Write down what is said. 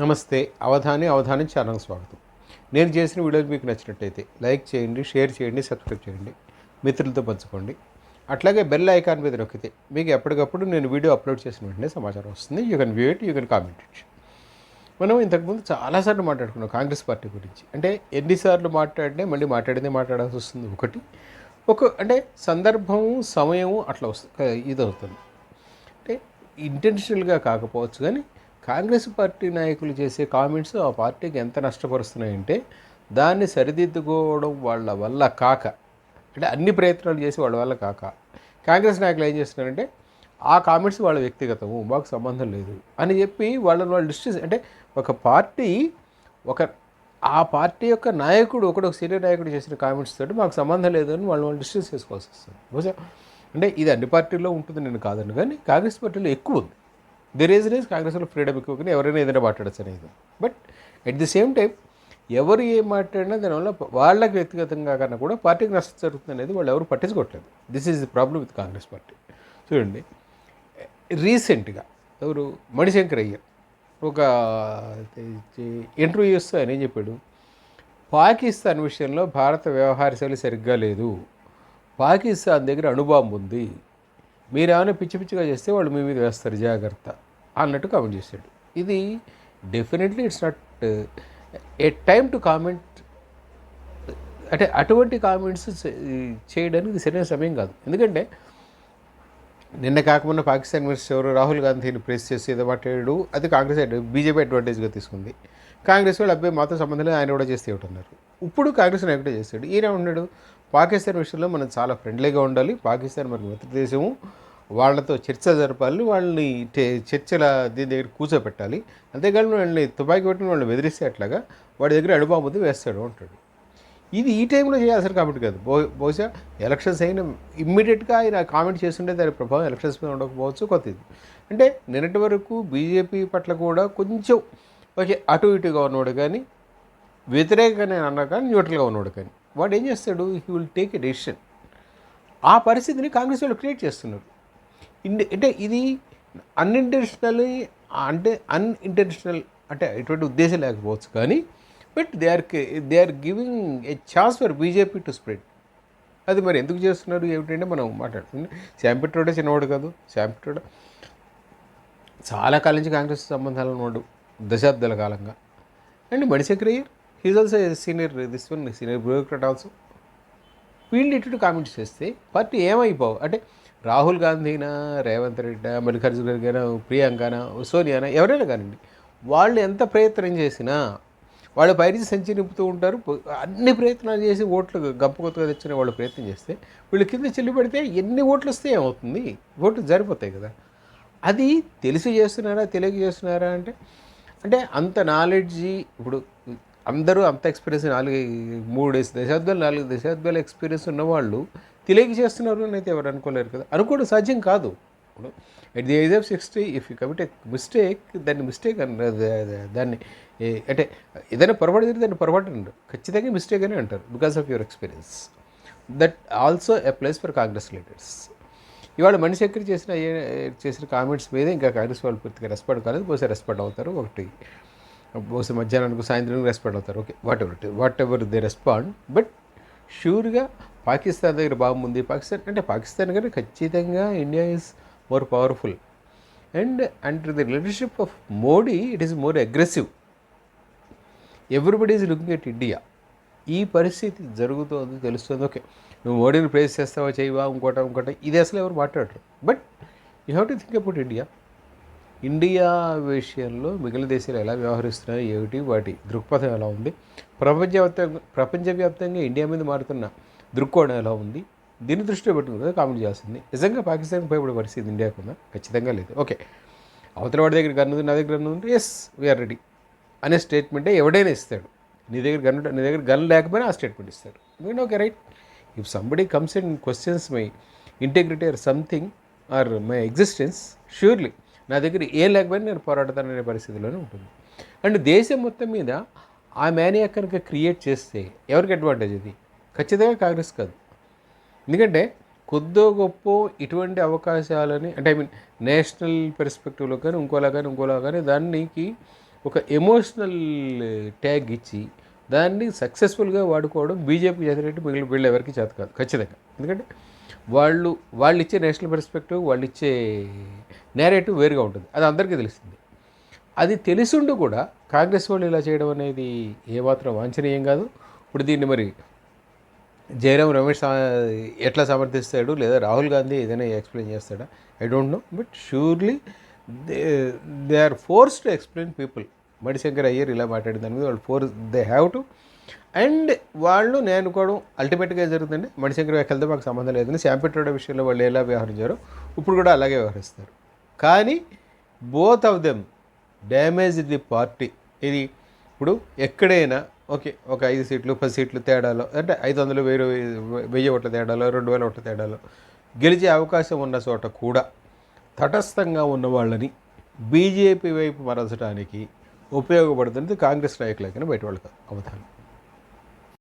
నమస్తే అవధాని అవధాని ఛానల్ స్వాగతం. నేను చేసిన వీడియోలు మీకు నచ్చినట్టయితే లైక్ చేయండి షేర్ చేయండి సబ్స్క్రైబ్ చేయండి మిత్రులతో పంచుకోండి. అట్లాగే బెల్ ఐకాన్ మీద నొక్కితే మీకు ఎప్పటికప్పుడు నేను వీడియో అప్లోడ్ చేసిన వెంటనే సమాచారం వస్తుంది. You can view it you can comment it మనం ఇంతకుముందు చాలాసార్లు మాట్లాడుకున్నాం కాంగ్రెస్ పార్టీ గురించి. అంటే ఎన్నిసార్లు మాట్లాడితే మళ్ళీ మాట్లాడితే మాట్లాడాల్సి వస్తుంది ఒకటి. ఒక అంటే సందర్భం సమయం అట్లా వస్తుంది ఇది అవుతుంది అంటే ఇంటెన్షనల్గా కాకపోవచ్చు కానీ కాంగ్రెస్ పార్టీ నాయకులు చేసే కామెంట్స్ ఆ పార్టీకి ఎంత నష్టపరుస్తున్నాయంటే దాన్ని సరిదిద్దుకోవడం వాళ్ళ వల్ల కాక. అంటే అన్ని ప్రయత్నాలు చేసి వాళ్ళ వల్ల కాక. కాంగ్రెస్ నాయకులు ఏం చేస్తున్నారంటే ఆ కామెంట్స్ వాళ్ళ వ్యక్తిగతము మాకు సంబంధం లేదు అని చెప్పి వాళ్ళని వాళ్ళు డిస్టెన్స్ అంటే ఒక పార్టీ ఒక ఆ పార్టీ యొక్క నాయకుడు ఒకడు ఒక సీనియర్ నాయకుడు చేసిన కామెంట్స్ తోటి మాకు సంబంధం లేదు అని వాళ్ళు వాళ్ళు డిస్టెన్స్ చేసుకోవాల్సి వస్తుంది. అంటే ఇది అన్ని పార్టీల్లో ఉంటుంది నేను కాదని కానీ కాంగ్రెస్ పార్టీలో ఎక్కువ ఉంది. ది రీజన్ ఈజ్ కాంగ్రెస్లో ఫ్రీడమ్ ఎక్కువ కానీ ఎవరైనా ఏదైనా మాట్లాడచ్చు అనేది. But at the same time ఎవరు ఏం మాట్లాడినా దానివల్ల వాళ్ళకి వ్యక్తిగతంగా కన్నా కూడా పార్టీకి నష్టం జరుగుతుంది అనేది వాళ్ళు ఎవరు పట్టించుకోవట్లేదు. This is the problem with Congress party చూడండి రీసెంట్గా ఎవరు మణిశంకర్ అయ్యర్ ఒక ఇంటర్వ్యూ ఇస్తూ ఆయన ఏం చెప్పాడు? పాకిస్తాన్ విషయంలో భారత వ్యవహార శైలి సరిగ్గా లేదు. పాకిస్తాన్ దగ్గర అణుబాంబు ఉంది. మీరు పిచ్చి పిచ్చిగా చేస్తే వాళ్ళు మీ మీద వేస్తారు జాగ్రత్త. అన్నట్టు కామెంట్ చేశాడు. ఇది definitely it's not a time to comment అంటే అటువంటి కామెంట్స్ చేయడానికి సరైన సమయం కాదు. ఎందుకంటే నిన్న కాకుండా పాకిస్తాన్ మినిస్టర్ ఎవరు? రాహుల్ గాంధీని ప్రెస్ చేసి ఏదో మాట్లాడాడు. అది కాంగ్రెస్ బీజేపీ అడ్వాంటేజ్గా తీసుకుంది. కాంగ్రెస్ వాళ్ళు అబ్బాయి మాతో సంబంధం ఆయన కూడా చేస్తే ఉంటున్నారు ఇప్పుడు కాంగ్రెస్ నాయకుడే చేస్తాడు. ఈయన ఉన్నాడు పాకిస్తాన్ విషయంలో మనం చాలా ఫ్రెండ్లీగా ఉండాలి. పాకిస్తాన్ మనకు మిత్ర దేశము వాళ్ళతో చర్చ జరపాలి వాళ్ళని చర్చల దీని దగ్గర కూర్చోపెట్టాలి. అంతేకాని వాళ్ళని తుపాకీ పెట్టిన వాళ్ళని బెదిరిస్తే అట్లాగా వాడి దగ్గర అడుబాబుద్ది వేస్తాడు అంటాడు. ఇది ఈ టైంలో చేయాల్సిన కామెంట్ కాదు. బహుశా ఎలక్షన్స్ అయిన ఇమ్మీడియట్గా ఆయన కామెంట్ చేస్తుంటే దాని ప్రభావం ఎలక్షన్స్ మీద ఉండకపోవచ్చు కొత్త ఇది అంటే నిన్నటి వరకు బీజేపీ పట్ల కూడా కొంచెం ఓకే అటు ఇటుగా ఉన్నవాడు కానీ వ్యతిరేకంగా అన్నా కానీ న్యూట్రల్గా ఉన్నవాడు కానీ వాడు ఏం చేస్తాడు he will take a decision. ఆ పరిస్థితిని కాంగ్రెస్ వాళ్ళు క్రియేట్ చేస్తున్నారు. ఇండి అంటే ఇది అన్ఇంటెన్షనల్లీ అంటే అన్ఇంటెన్షనల్ అంటే ఎటువంటి ఉద్దేశం లేకపోవచ్చు కానీ but they are they are giving a chance for BJP to spread అది మరి ఎందుకు చేస్తున్నారు? ఏమిటంటే మనం మాట్లాడుతుంది శాంపిట్రోడే చిన్నవాడు కాదు. శాంపిట్రోడ చాలా కాలం నుంచి కాంగ్రెస్ సంబంధాలు ఉన్నాడు దశాబ్దాల కాలంగా. And Mani Shankar Aiyar he's also senior this one senior bureaucrat also వీళ్ళు ఇటు కామెంట్స్ చేస్తే పార్టీ ఏమైపోవు? అంటే రాహుల్ గాంధీనా రేవంత్ రెడ్డి మల్లికార్జున ఖర్గే ప్రియాంకనా సోనియానా ఎవరైనా కానివ్వండి వాళ్ళు ఎంత ప్రయత్నం చేసినా వాళ్ళు పైరించి సంచి నింపుతూ ఉంటారు. అన్ని ప్రయత్నాలు చేసి ఓట్లు గంప కొత్తగా తెచ్చిన వాళ్ళు ప్రయత్నం చేస్తే వీళ్ళు కింద చెల్లి పెడితే ఎన్ని ఓట్లు వస్తే ఏమవుతుంది? ఓట్లు జరిపోతాయి కదా. అది తెలిసి చేస్తున్నారా తెలియక చేస్తున్నారా అంటే అంటే అంత నాలెడ్జి ఇప్పుడు అందరూ అంత ఎక్స్పీరియన్స్ నాలుగు మూడు దశాబ్దాలు నాలుగు దశాబ్దాల ఎక్స్పీరియన్స్ ఉన్నవాళ్ళు తెలియక చేస్తున్నారు అని అయితే ఎవరు అనుకోలేరు కదా. అనుకోవడం సాధ్యం కాదు. ఇప్పుడు at the age of sixty if you commit a mistake దాన్ని మిస్టేక్ అన్న దాన్ని అంటే ఏదైనా పొరపాటు జరిగితే దాన్ని పొరపాటు అంటారు. ఖచ్చితంగా మిస్టేక్ అని అంటారు because of your experience that also applies for Congress leaders ఇవాళ మణిశంకర్ చేసిన చేసిన కామెంట్స్ మీద ఇంకా కాంగ్రెస్ వాళ్ళు పూర్తిగా రెస్పాండ్ కాలేదు. బహుశా రెస్పాండ్ అవుతారు. ఒకటి బహుశా మధ్యాహ్నానికి సాయంత్రం రెస్పాండ్ అవుతారు. Okay whatever whatever they respond but షూర్గా Pakistan దగ్గర బాగుంది పాకిస్తాన్ అంటే పాకిస్తాన్ కానీ ఖచ్చితంగా India is more powerful and under the leadership of Modi it is more aggressive everybody is looking at India ఈ పరిస్థితి జరుగుతోంది తెలుస్తుంది. ఓకే నువ్వు మోడీని ప్రేస్ చేస్తావా చేయవా ఇంకోట ఇంకోట ఇది అసలు ఎవరు మాట్లాడరు. But you have to think about India India విషయంలో మిగిలిన దేశాలు ఎలా వ్యవహరిస్తున్నాయి ఏమిటి వాటి దృక్పథం ఎలా ఉంది ప్రపంచవ్యాప్తంగా ప్రపంచవ్యాప్తంగా ఇండియా మీద మారుతున్న దృక్కోణం ఎలా ఉంది? దీన్ని దృష్టిలో పెట్టుకుని కామెంట్ చేస్తుంది నిజంగా పాకిస్తాన్కి భయపడే పరిస్థితి ఇండియాకు ఉందా? ఖచ్చితంగా లేదు. ఓకే. అవతల వాడి దగ్గర గన్ను నా దగ్గర గన్ను ఉంటే ఎస్ వీఆర్ రెడీ అనే స్టేట్మెంటే ఎవడైనా ఇస్తాడు. నీ దగ్గర గన్ నీ దగ్గర గన్ లేకపోయినా ఆ స్టేట్మెంట్ ఇస్తాడు. Mean okay right if somebody comes and questions my integrity or something or my existence surely నా దగ్గర ఏం లేకపోయినా నేను పోరాడతాననే పరిస్థితిలోనే ఉంటుంది. అండ్ దేశం మొత్తం మీద ఆ మేనియా కనుక క్రియేట్ చేస్తే ఎవరికి అడ్వాంటేజ్ ఇది? ఖచ్చితంగా కాంగ్రెస్ కాదు. ఎందుకంటే కొద్దో గొప్ప ఇటువంటి అవకాశాలని అంటే ఐ మీన్ నేషనల్ పెర్స్పెక్టివ్లో కానీ ఇంకోలా కానీ ఇంకోలా కానీ దానికి ఒక ఎమోషనల్ ట్యాగ్ ఇచ్చి దాన్ని సక్సెస్ఫుల్గా వాడుకోవడం బీజేపీ చేసినట్టు మిగిలిన వీళ్ళు ఎవరికి చేత కాదు. ఖచ్చితంగా. ఎందుకంటే వాళ్ళు వాళ్ళు ఇచ్చే నేషనల్ పెర్స్పెక్టివ్ వాళ్ళు ఇచ్చే నేరేటివ్ వేరుగా ఉంటుంది. అది అందరికీ తెలిసింది అది తెలిసిండు కూడా కాంగ్రెస్ వాళ్ళు ఇలా చేయడం అనేది ఏమాత్రం వాంఛనీయం కాదు. ఇప్పుడు దీన్ని మరి జయరాం రమేష్ ఎట్లా సమర్థిస్తాడు లేదా రాహుల్ గాంధీ ఏదైనా ఎక్స్ప్లెయిన్ చేస్తాడా? I don't know but surely they they are force to explain people Mani Shankar Aiyar ఇలా మాట్లాడిన దాని మీద వాళ్ళు force they have to and వాళ్ళు నేను అనుకోవడం అల్టిమేట్గా జరుగుతుంది మణిశంకర్ వ్యాఖ్యలతో మాకు సంబంధం లేదని శాంపెట్రోడ విషయంలో వాళ్ళు ఎలా వ్యవహరించారో ఇప్పుడు కూడా అలాగే వ్యవహరిస్తారు. కానీ both of them damage the party. ఇది ఇప్పుడు ఎక్కడైనా ఓకే ఒక ఐదు సీట్లు పది సీట్లు తేడాలో అంటే ఐదు వందలు వెయ్యి వెయ్యి ఓట్ల తేడాలో రెండు వేల ఓట్ల తేడాలో గెలిచే అవకాశం ఉన్న చోట కూడా తటస్థంగా ఉన్న వాళ్ళని బీజేపీ వైపు మరల్చడానికి ఉపయోగపడుతుంది కాంగ్రెస్ నాయకులకైనా బయట వాళ్ళకి అవధానం.